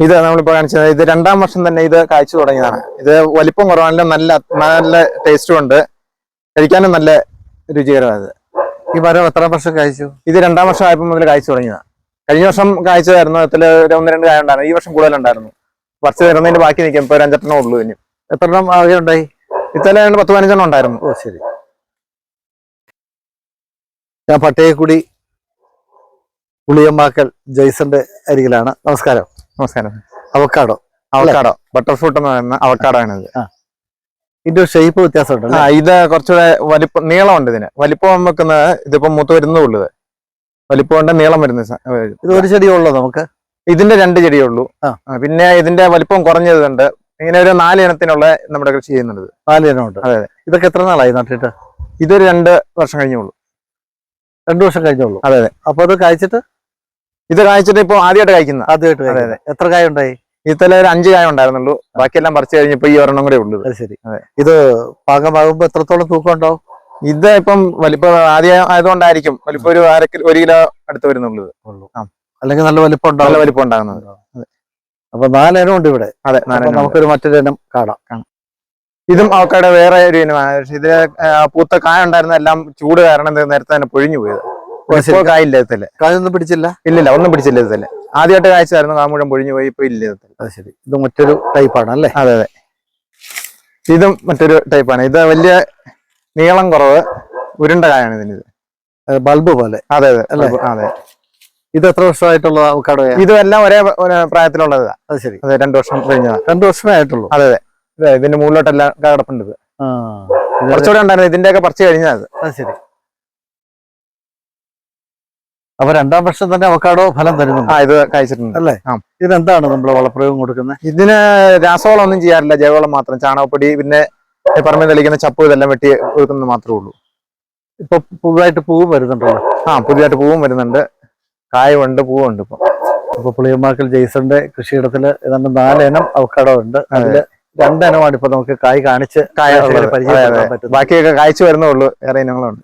ഇത് നമ്മളിപ്പോ കാണിച്ചത് ഇത് രണ്ടാം വർഷം തന്നെ ഇത് കാഴ്ച തുടങ്ങിയതാണ്. ഇത് വലിപ്പം കുറവാണെങ്കിലും നല്ല നല്ല ടേസ്റ്റും ഉണ്ട്. കഴിക്കാനും നല്ല രുചികരമാണ് ഈ മരം എത്ര വർഷം കഴിച്ചു ഇത് രണ്ടാം വർഷം ആയപ്പോൾ മുതൽ കാഴ്ച തുടങ്ങിയതാണ് കഴിഞ്ഞ വർഷം കാഴ്ചതായിരുന്നു അതിൽ ഒരു ഒന്ന് രണ്ട് കായ ഉണ്ടായിരുന്നു. ഈ വർഷം കൂടുതലുണ്ടായിരുന്നു വർഷം തരുന്നതിന്റെ ബാക്കി നിൽക്കും. ഇപ്പൊ ഒരു അഞ്ചെണ്ണം ഉള്ളൂ ഇനി. എത്ര എണ്ണം ആകെ ഉണ്ടായി? ഇത്തല പത്ത് പതിനഞ്ചെണ്ണം ഉണ്ടായിരുന്നു. ഓ ശരി. ഞാൻ പട്ടയക്കുടി പുളിയമ്മാക്കൽ ജയ്സന്റെ അരികിലാണ്. നമസ്കാരം. നമസ്കാരം. അവക്കാടോ അവക്കാടോ ബട്ടർ ഫ്രൂട്ട് എന്ന് പറയുന്ന അവക്കാടോ ആണ് ഇതിന്റെ ഷേപ്പ് വ്യത്യാസമുണ്ട് ആ ഇത് കുറച്ചുകൂടെ വലിപ്പം നീളമുണ്ട് ഇതിന്. വലിപ്പം വെക്കുന്നത് ഇതിപ്പോ മൂത്ത് വരുന്നേ ഉള്ളത് ഇത്. വലിപ്പം കൊണ്ട് നീളം വരുന്ന ഇത് ഒരു ചെടിയേ ഉള്ളൂ നമുക്ക്? ഇതിന്റെ രണ്ട് ചെടിയേ ഉള്ളൂ. പിന്നെ ഇതിന്റെ വലിപ്പം കുറഞ്ഞതുണ്ട്. ഇങ്ങനെ ഒരു നാല് ഇനത്തിനുള്ള നമ്മുടെ കൃഷി ചെയ്യുന്നുണ്ട് നാല് ഉണ്ട് അതെ, ഇതൊക്കെ എത്ര നാളായി നട്ടിട്ട്? ഇതൊരു രണ്ട് വർഷം കഴിഞ്ഞുള്ളൂ രണ്ടു വർഷം കഴിഞ്ഞുള്ളൂ അതെ, അതെ. അപ്പൊ അത് കഴിച്ചിട്ട് ഇത് കായ്ച്ചിട്ട് ഇപ്പൊ ആദ്യമായിട്ട് കഴിക്കുന്ന ആദ്യമായിട്ട് അതെ, അതെ. എത്ര കായ ഉണ്ടായി ഇത്തല ഒരു അഞ്ച് കായ ഉണ്ടായിരുന്നുള്ളൂ. ബാക്കിയെല്ലാം പറിച്ചു കഴിഞ്ഞപ്പോ ഈ ഒരെണ്ണം കൂടെ ഉള്ളത് അത് ശരി. ഇത് പാകമാകുമ്പോ എത്രത്തോളം തൂക്കം ഉണ്ടാവും ഇത് ഇപ്പം വലിപ്പം ആദ്യം ആയതുകൊണ്ടായിരിക്കും. വലിപ്പം ഒരു അര കിലോ ഒരു കിലോ അടുത്ത് വരുന്നുള്ളത് അല്ലെങ്കിൽ നല്ല വലിപ്പം നല്ല വലിപ്പം ഉണ്ടാകുന്നത്. അപ്പൊ നാലെണ്ണം ഉണ്ട് ഇവിടെ. അതെ നാലെണ്ണം. നമുക്കൊരു മറ്റൊരു ഇനം കാണാം. ഇതും അവക്കടെ വേറെ ഒരു ഇനമാണ് പക്ഷെ ഇത് പൂത്ത കായ ഉണ്ടായിരുന്ന എല്ലാം ചൂട് കാരണം നേരത്തെ തന്നെ പൊഴിഞ്ഞു പോയത്. കായില്ല ഇതിൽ കായൊന്നും പിടിച്ചില്ല? ഇല്ലില്ല ഒന്നും പിടിച്ചില്ല ഇതിൽ ആദ്യമായിട്ട് കാഴ്ചയായിരുന്നു കാമുഴം പൊഴിഞ്ഞു പോയി ഇപ്പൊ ഇല്ല ഇതിൽ അത് ശരി. ഇത് മറ്റൊരു ടൈപ്പാണ് അല്ലേ? അതെ അതെ. ഇതും മറ്റൊരു ടൈപ്പാണ് ഇത് വലിയ നീളം കുറവ് ഉരുണ്ട കായാണ് ഇതിന് ഇത്. ബൾബ് പോലെ. അതെ അതെ. അല്ലേ? അതെ. ഇത് എത്ര വർഷമായിട്ടുള്ള അവക്കാടോയാ ഇതെല്ലാം എല്ലാം ഒരേ പ്രായത്തിലുള്ളതാ. അത് ശരി. അതെ രണ്ടു വർഷം കഴിഞ്ഞതാ രണ്ടു വർഷമേ ആയിട്ടുള്ളൂ. അതെ അതെ. ഇതെ, ഇതിന്റെ മുകളിലോട്ടെല്ലാം കിടപ്പുണ്ട് ഇത്. ഇത് കുറച്ചുകൂടെ ഉണ്ടായിരുന്നു ഇതിന്റെയൊക്കെ പറിച്ചു കഴിഞ്ഞാൽ അത് ശരി. അപ്പൊ രണ്ടാം വർഷം തന്നെ അവക്കാടോ ഫലം തരുന്നുണ്ട്. ആ ഇത് കഴിച്ചിട്ടുണ്ട്. അല്ലേ? ആ. ഇതെന്താണ് നമ്മൾ വളപ്രയോഗം കൊടുക്കുന്നത് ഇതിന് രാസവളം ഒന്നും ചെയ്യാറില്ല ജൈവവളം മാത്രം. ചാണകപ്പൊടി പിന്നെ പറമ്പിൽ തെളിക്കുന്ന ചപ്പ് ഇതെല്ലാം വെട്ടി ഒഴുക്കുന്നത് മാത്രമേ ഉള്ളൂ. ഇപ്പൊ പുതുതായിട്ട് പൂവും വരുന്നുണ്ടല്ലോ? ആ പുതിയതായിട്ട് പൂവും വരുന്നുണ്ട്. കായുണ്ട് പൂവുണ്ട് ഇപ്പൊ. ഇപ്പൊ പുളിയമാക്കൽ ജെയ്സന്റെ കൃഷിയിടത്തിൽ ഏതാണ്ട് നാലിനം അവക്കാടോ ഉണ്ട്. അതിൽ രണ്ടിനമാണ് ഇപ്പൊ നമുക്ക് കായ് കാണിച്ച് കായ പരിചയം. ബാക്കിയൊക്കെ കായ്ച്ചു വരുന്നേ ഉള്ളൂ. വേറെ ഇനങ്ങളുണ്ട്.